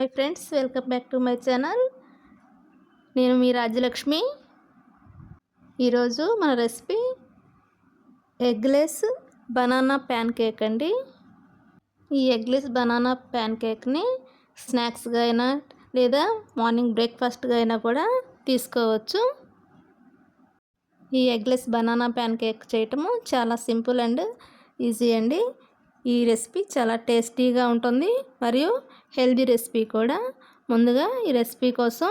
Hi friends welcome back to my channel నేను మీ రాజ్యలక్ష్మి. ఈరోజు మన recipe eggless banana pancake అండి. ఈ ఎగ్లెస్ బనానా ప్యాన్ కేక్ని స్నాక్స్గా అయినా లేదా మార్నింగ్ బ్రేక్ఫాస్ట్గా అయినా కూడా తీసుకోవచ్చు. ఈ ఎగ్లెస్ బనానా ప్యాన్ కేక్ చేయటము చాలా సింపుల్ అండ్ ఈజీ అండి. ఈ రెసిపీ చాలా టేస్టీగా ఉంటుంది మరియు హెల్దీ రెసిపీ కూడా. ముందుగా ఈ రెసిపీ కోసం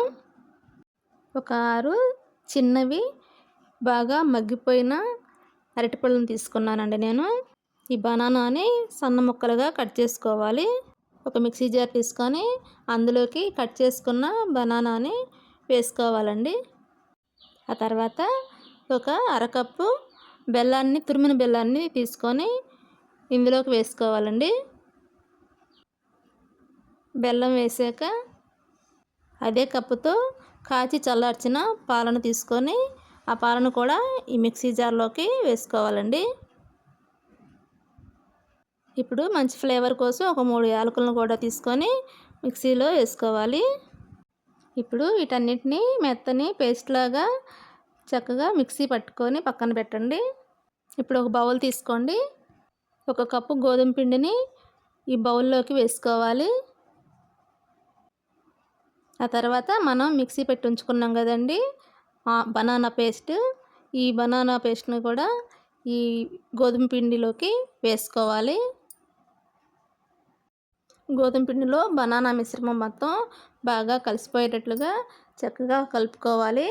ఒక ఆరు చిన్నవి బాగా మగ్గిపోయిన అరటిపళ్ళను తీసుకున్నానండి నేను. ఈ బనానాని సన్న ముక్కలుగా కట్ చేసుకోవాలి. ఒక మిక్సీ జార్ తీసుకొని అందులోకి కట్ చేసుకున్న బనానాని వేసుకోవాలండి. ఆ తర్వాత ఒక అరకప్పు బెల్లాన్ని తురిమిన బెల్లాన్ని తీసుకొని ఇందులోకి వేసుకోవాలండి. బెల్లం వేసాక అదే కప్పుతో కాచి చల్లార్చిన పాలను తీసుకొని ఆ పాలను కూడా ఈ మిక్సీ జార్లోకి వేసుకోవాలండి. ఇప్పుడు మంచి ఫ్లేవర్ కోసం ఒక మూడు యాలకులను కూడా తీసుకొని మిక్సీలో వేసుకోవాలి. ఇప్పుడు వీటన్నిటిని మెత్తని పేస్ట్ లాగా చక్కగా మిక్సీ పట్టుకొని పక్కన పెట్టండి. ఇప్పుడు ఒక బౌల్ తీసుకోండి. ఒక కప్పు గోధుమ పిండిని ఈ బౌల్లోకి వేసుకోవాలి. ఆ తర్వాత మనం మిక్సీ పెట్టి ఉంచుకున్నాం కదండి. బనానా పేస్ట్ ఈ బనానా పేస్ట్ని కూడా ఈ గోధుమ పిండిలోకి వేసుకోవాలి. గోధుమ పిండిలో బనానా మిశ్రమం మొత్తం బాగా కలిసిపోయేటట్లుగా చక్కగా కలుపుకోవాలి.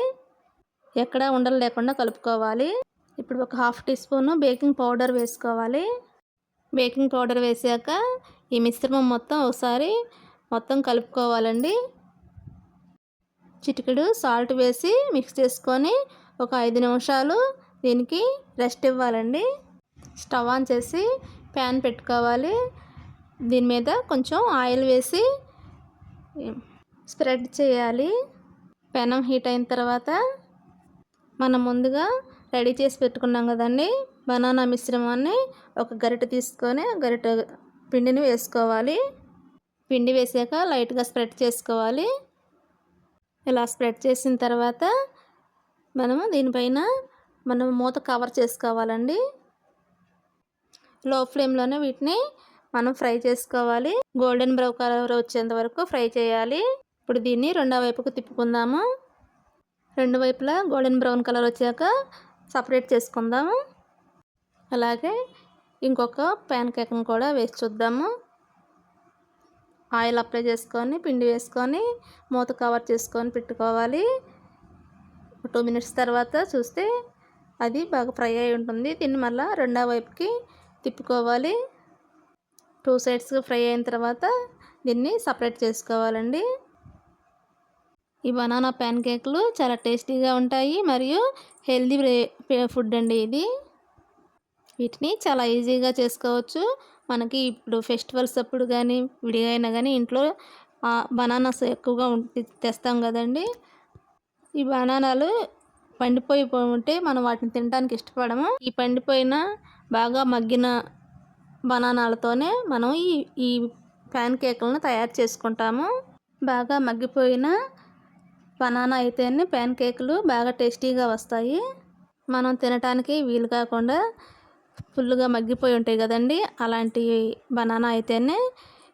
ఎక్కడ ఉండలు లేకుండా కలుపుకోవాలి. ఇప్పుడు ఒక half teaspoon baking powder వేసుకోవాలి. బేకింగ్ పౌడర్ వేసాక ఈ మిశ్రమం మొత్తం ఒకసారి మొత్తం కలుపుకోవాలండి. చిటికెడు సాల్ట్ వేసి మిక్స్ చేసుకొని ఒక ఐదు నిమిషాలు దీనికి రెస్ట్ ఇవ్వాలండి. స్టవ్ ఆన్ చేసి ప్యాన్ పెట్టుకోవాలి. దీని మీద కొంచెం ఆయిల్ వేసి స్ప్రెడ్ చేయాలి. పెనం హీట్ అయిన తర్వాత మనం ముందుగా రెడీ చేసి పెట్టుకున్నాం కదండి. బనానా మిశ్రమాన్ని ఒక గరిట తీసుకొని గరిటె పిండిని వేసుకోవాలి. పిండి వేసాక లైట్గా స్ప్రెడ్ చేసుకోవాలి. ఇలా స్ప్రెడ్ చేసిన తర్వాత మనము దీనిపైన మనం మూత కవర్ చేసుకోవాలండి. లో ఫ్లేమ్లోనే వీటిని మనం ఫ్రై చేసుకోవాలి. గోల్డెన్ బ్రౌన్ కలర్ వచ్చేంత వరకు ఫ్రై చేయాలి. ఇప్పుడు దీన్ని రెండో వైపుకు తిప్పుకుందాము. రెండు వైపులా గోల్డెన్ బ్రౌన్ కలర్ వచ్చాక సపరేట్ చేసుకుందాము. అలాగే ఇంకొక ప్యాన్ కేక్ను కూడా వేసి చూద్దాము. ఆయిల్ అప్లై చేసుకొని పిండి వేసుకొని మూత కవర్ చేసుకొని పెట్టుకోవాలి. టూ మినిట్స్ తర్వాత చూస్తే అది బాగా ఫ్రై అయి ఉంటుంది. దీన్ని మళ్ళీ రెండో వైపుకి తిప్పుకోవాలి. టూ సైడ్స్ ఫ్రై అయిన తర్వాత దీన్ని సపరేట్ చేసుకోవాలండి. ఈ బనానా ప్యాన్ కేకులు చాలా టేస్టీగా ఉంటాయి మరియు హెల్దీ ఫుడ్ అండి ఇది. వీటిని చాలా ఈజీగా చేసుకోవచ్చు. మనకి ఇప్పుడు ఫెస్టివల్స్ అప్పుడు కానీ విడిగా అయినా కానీ ఇంట్లో బనానాస్ ఎక్కువగా తెస్తాం కదండి. ఈ బనానాలు పండిపోయి ఉంటే మనం వాటిని తినడానికి ఇష్టపడము. ఈ పండిపోయిన బాగా మగ్గిన బనానాలతోనే మనం ఈ ఈ ప్యాన్ కేకులను తయారు చేసుకుంటాము. బాగా మగ్గిపోయిన బనానా అయితేనే ప్యాన్ కేకులు బాగా టేస్టీగా వస్తాయి. మనం తినటానికి వీలు కాకుండా ఫుల్గా మగ్గిపోయి ఉంటాయి కదండి అలాంటి బనానా అయితేనే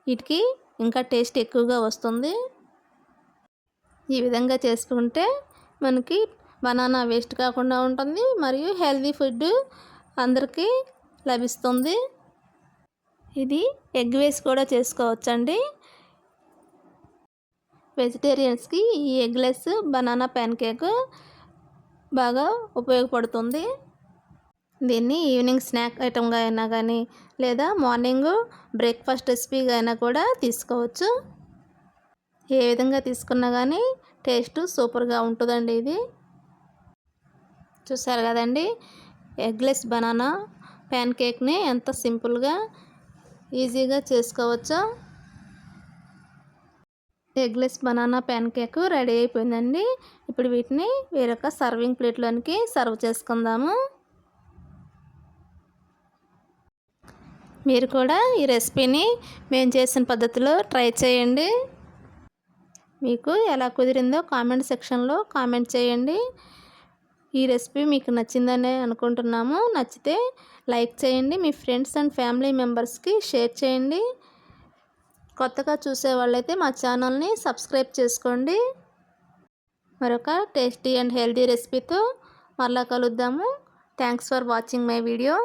వీటికి ఇంకా టేస్ట్ ఎక్కువగా వస్తుంది. ఈ విధంగా చేసుకుంటే మనకి బనానా వేస్ట్ కాకుండా ఉంటుంది మరియు హెల్తీ ఫుడ్ అందరికీ లభిస్తుంది. ఇది ఎగ్ వేసి కూడా చేసుకోవచ్చండి. వెజిటేరియన్స్కి ఈ ఎగ్లెస్ బనానా ప్యాన్ కేక్ బాగా ఉపయోగపడుతుంది. దీన్ని ఈవినింగ్ స్నాక్ ఐటమ్గా అయినా కానీ లేదా మార్నింగ్ బ్రేక్ఫాస్ట్ రెసిపీగా అయినా కూడా తీసుకోవచ్చు. ఏ విధంగా తీసుకున్నా కానీ టేస్ట్ సూపర్గా ఉంటుందండి ఇది. చూసారు కదండి? ఎగ్లెస్ బనానా ప్యాన్ కేక్ని ఎంత సింపుల్గా ఈజీగా చేసుకోవచ్చో. Eggless banana pancake ready అయిపోయిందండి. ఇప్పుడు వీటిని వేరొక సర్వింగ్ ప్లేట్లోనికి సర్వ్ చేసుకుందాము. మీరు కూడా ఈ రెసిపీని మేము చేసిన పద్ధతిలో ట్రై చేయండి. మీకు ఎలా కుదిరిందో కామెంట్ సెక్షన్లో కామెంట్ చేయండి. ఈ రెసిపీ మీకు నచ్చిందనే అనుకుంటున్నాము. నచ్చితే లైక్ చేయండి. మీ ఫ్రెండ్స్ అండ్ ఫ్యామిలీ మెంబర్స్కి షేర్ చేయండి. కొత్తగా చూసే వాళ్ళైతే మా ఛానల్ని సబ్స్క్రైబ్ చేసుకోండి. మరొక టేస్టీ అండ్ హెల్దీ రెసిపీతో మళ్ళా కలుద్దాము. Thanks for watching my video.